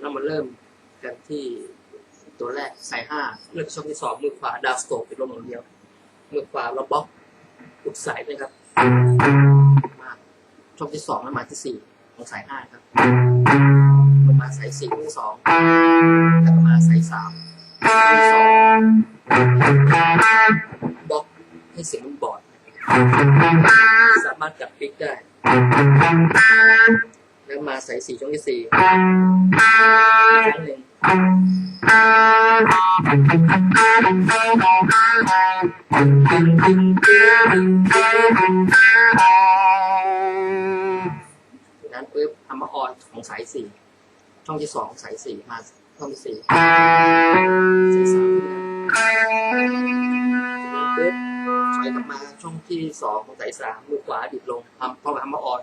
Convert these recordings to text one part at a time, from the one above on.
เรามาเริ่มกันที่ตัวแรกใส่ห้าเลือกช่องที่สองมือขวาดาวสโตกเป็นลมอย่งเดียว มือขวาเราบล็อกอุดสายนะครับมาช่องที่สองแล้วมาที่สี่ลงสายห้าครับลงมาสายสี่ที่สองแล้วมาสายสามสองบล็อกให้เสียงมันบอดสามารถจับปิกได้ แล้วมาสายสี่ช่องที่สี่ครั้งหนึ่งนั้นปุ๊บทำมาออนของสายสี่ช่องที่สองสายสี่มาช่องที่สี่สายสามปุ๊บถอยกลับมาช่องที่สองของสายสามมือขวาดิบลงทำพอทำมาออน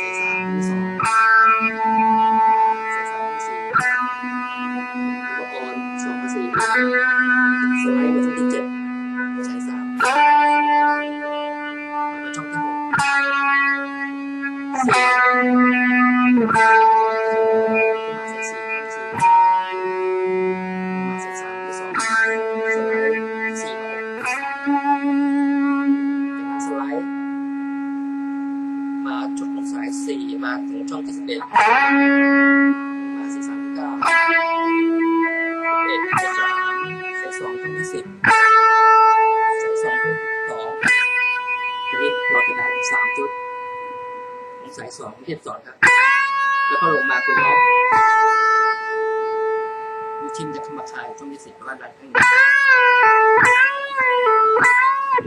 ของสายสองที่สองครับ แล้วก็ลงมาคุณล็อกมีทิมจะเข้ามาคลายช่องที่สิบแล้วก็ดันข้างใน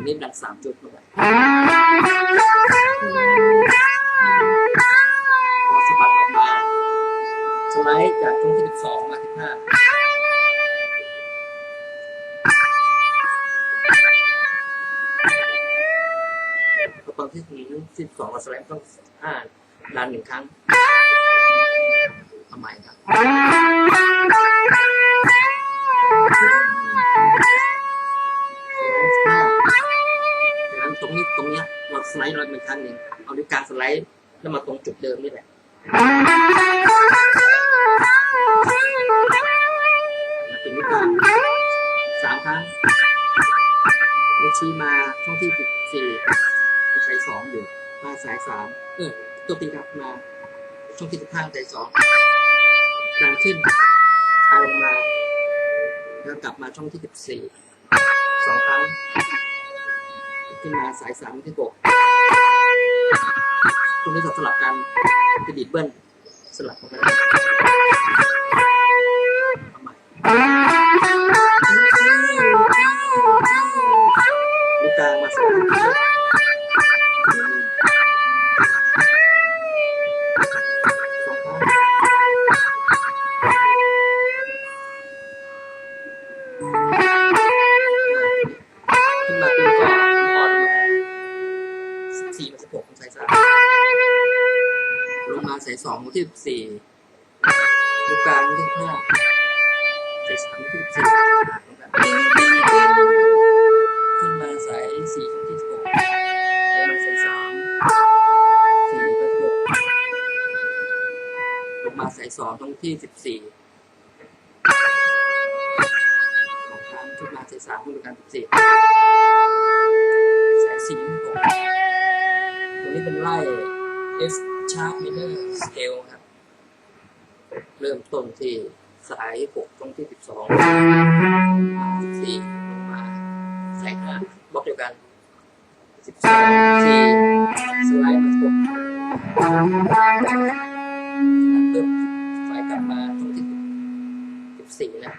นี้ดันสามจุดเข้าไปพอสะบัดออกมาสไลด์จากช่วงที่12มา15พอตอนที่ถึง12มาสไลด์ต้อง5 ดันหนึ่งครั้งทำไมครับห้าจากนั้นตรงนี้ตรงเนี้ยเราสไลด์เราเป็นครั้งหนึ่งเอาด้วยการสไลด์แล้วมาตรงจุดเดิมนี่แหละมาเป็นลูกกลางสามครั้งลูกชี้มาช่องที่สิบสี่สายสองอยู่มาสายสามเออ ตัวปีกลับมาช่องที่สิบห้างใจสองดังขึ้นคลายลงมาแล้วกลับมาช่องที่สิบสี่สองครั้ง ขึ้นมาสายสามที่หกตรงนี้จะสลับกันกระดิดเบิ้ลสลับกัน สายสองที่สิบสี่ลูกกลางที่ห้าสายสามที่สิบสี่ขึ้นมาสายสี่ช่อที่สิบหกลงมาสายสามสี่มาสิบหกลงมาสายสองตรงที่สิบสี่สองครั้งขึ้นมาสายสามลูกกลางสิบสี่สายสี่ที่ผมตรงนี้เป็นไล่ F sharp minor scale ครับ เริ่มต้นที่สาย6ตรงที่12มา14ลงมาสาย5บล็อกเดียวกัน12 4สไลด์มา6เริ่มสายกลับมาตรงที่14นะ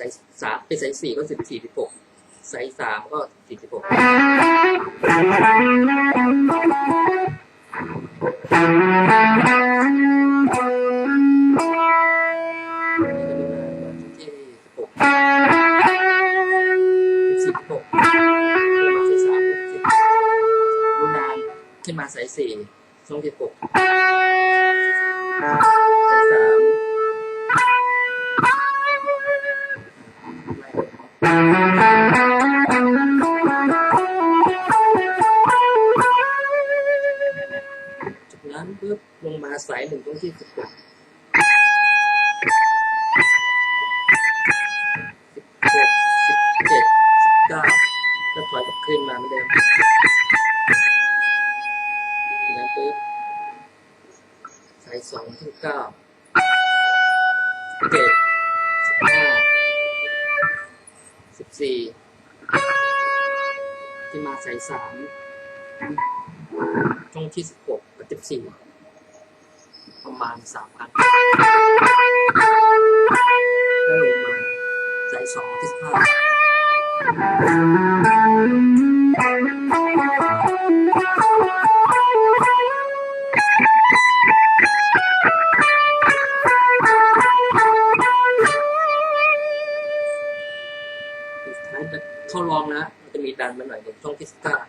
ไซส์สามเป็นไซส์สี่ก็สิบสี่สิบหกไซส์สามก็สี่สิบหกที่สิบหกสิบหกมาสายสามสิบรุ่นนานขึ้นมาสายสี่ช่วงที่หกายสองที่เก้าเจ็ดสิบห้าสิบสี่ที่มาสายสามช่องที่สิบหกกับสิบสี่ประมาณสามพันแล้วลงมาสายสองที่สิบห้า ดันม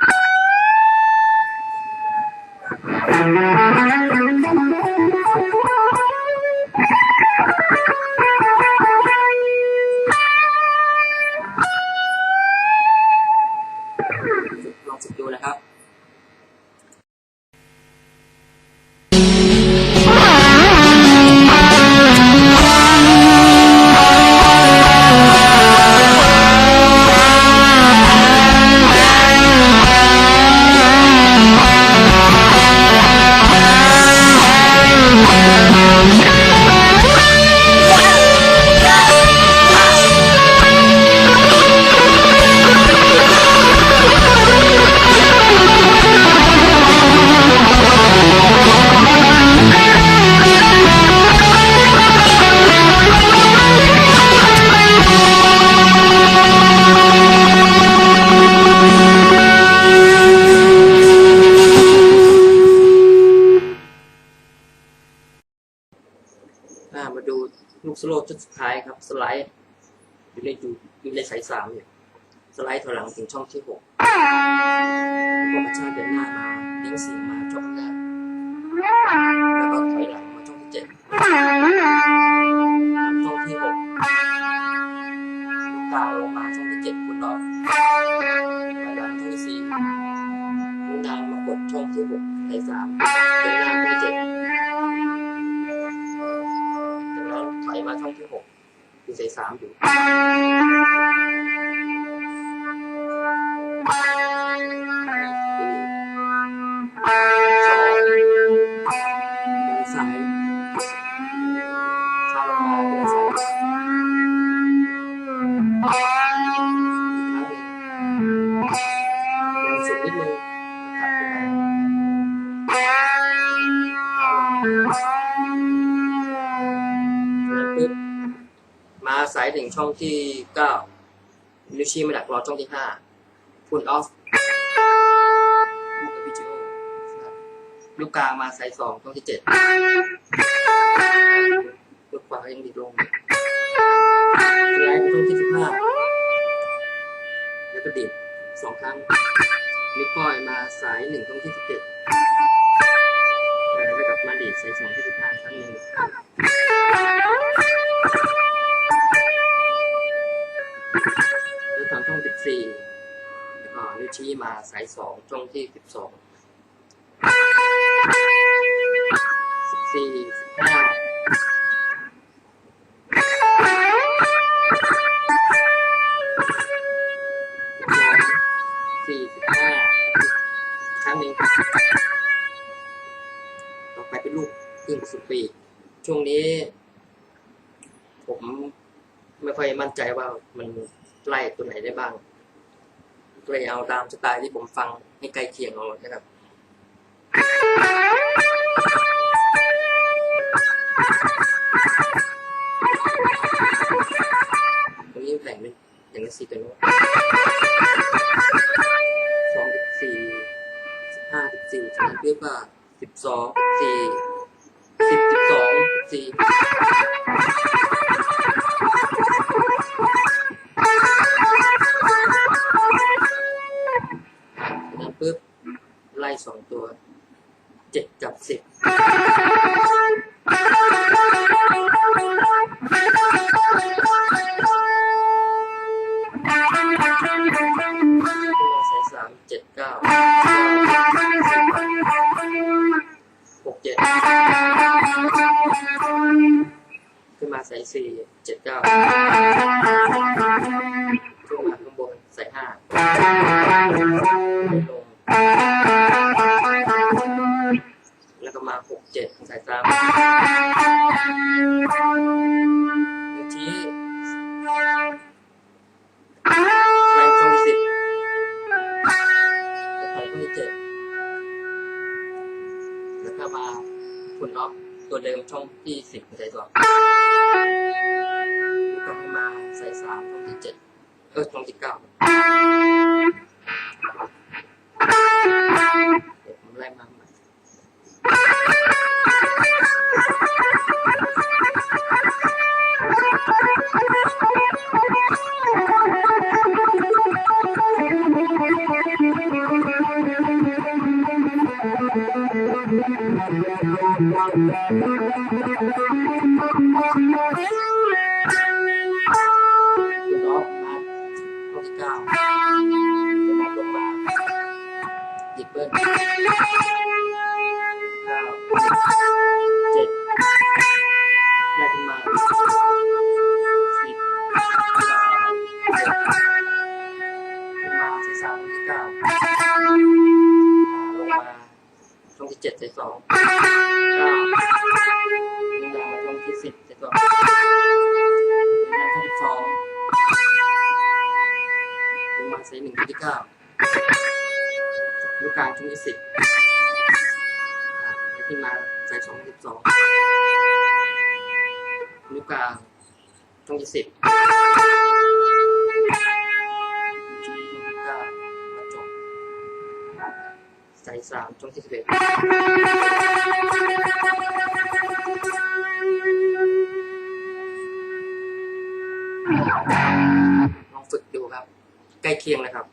สโลปชุดสุดท้ายครับ สไลด์อยู่ในอยู่อยู่ในสายสามอยู่สไลด์ถอยหลังถึงช่องที่หกแล้วก็กระชากเดินหน้ามาเลี้งเสียงมาช่องแรกแล้วก็ถอยหลังมาช่องที่เจ็ดช่องที่หกลูกกาวลงมาช่องที่เจ็ดคุณล็อกถอยหลังช่องที่สี่ลูกนามากดช่องที่หกสายสามเดินหน้าช่องที่เจ็ด ที่สายสามอยู่ ถึงช่องที่เก้านิวชีมาดักรอช่องที่ห้าพุนออฟลูกกับพิจิโอลูกกลางมาสายสองช่องที่เจ็ดลูกขวายังดีดลงไลด์ไปช่องที่สิบห้าแล้วก็ดีดสองครั้งนิ้วก้อยมาสายหนึ่งช่องที่สิบเจ็ดแล้วก็กลับมาดีดสายสองที่สิบห้าครั้งหนึ่ง ช่องสิบสี่แล้วก็นิ้วชี้มาสายสองช่องที่สิบสองสิบสี่สิบห้าสี่สิบห้าครั้งหนึ่งต่อไปเป็นลูกครึ่งสุดปีช่วงนี้ ผมไม่ค่อยมั่นใจว่ามัน ไล่ตัวไหนได้บ้างก็เลยเอาตามสไตล์ที่ผมฟังให้ใกล้เคียงเอานะครับตรงนี้แบ่งเป็นอย่างละสี่ตัวโน้ตสองสิบสี่สิบห้าสิบสี่ฉะนั้นเรียกว่าสิบสองสี่สิบสิบสองสี่ สี่เจ็ดเก้าขึ้นมาข้างบนใส่ห้าลงแล้วก็มาหกเจ็ดใส่สามบางทีใส่ช่องสิบแล้วใส่ช่องเจ็ดแล้วก็มาคุณล็อกตัวเดิมช่องที่สิบใส่ตัว ก็ให้มาใส่สามช่องที่เจ็ดเออช่องที่เก้าเดี๋ยวผมไล่มาใหม่คุณ เจ็ดใส่สองเก้าลงมาช่องที่สิบใส่สองลงมาช่องที่สองลงมาใส่หนึ่งที่เก้าลูกกลางช่องที่สิบอะแล้วขึ้นมาใส่สองสิบสองลูกกลางช่องที่สิบายสามช่องที่สิบเอ็ดลองฝึกดูครับ ใกล้เคียงเลยครับ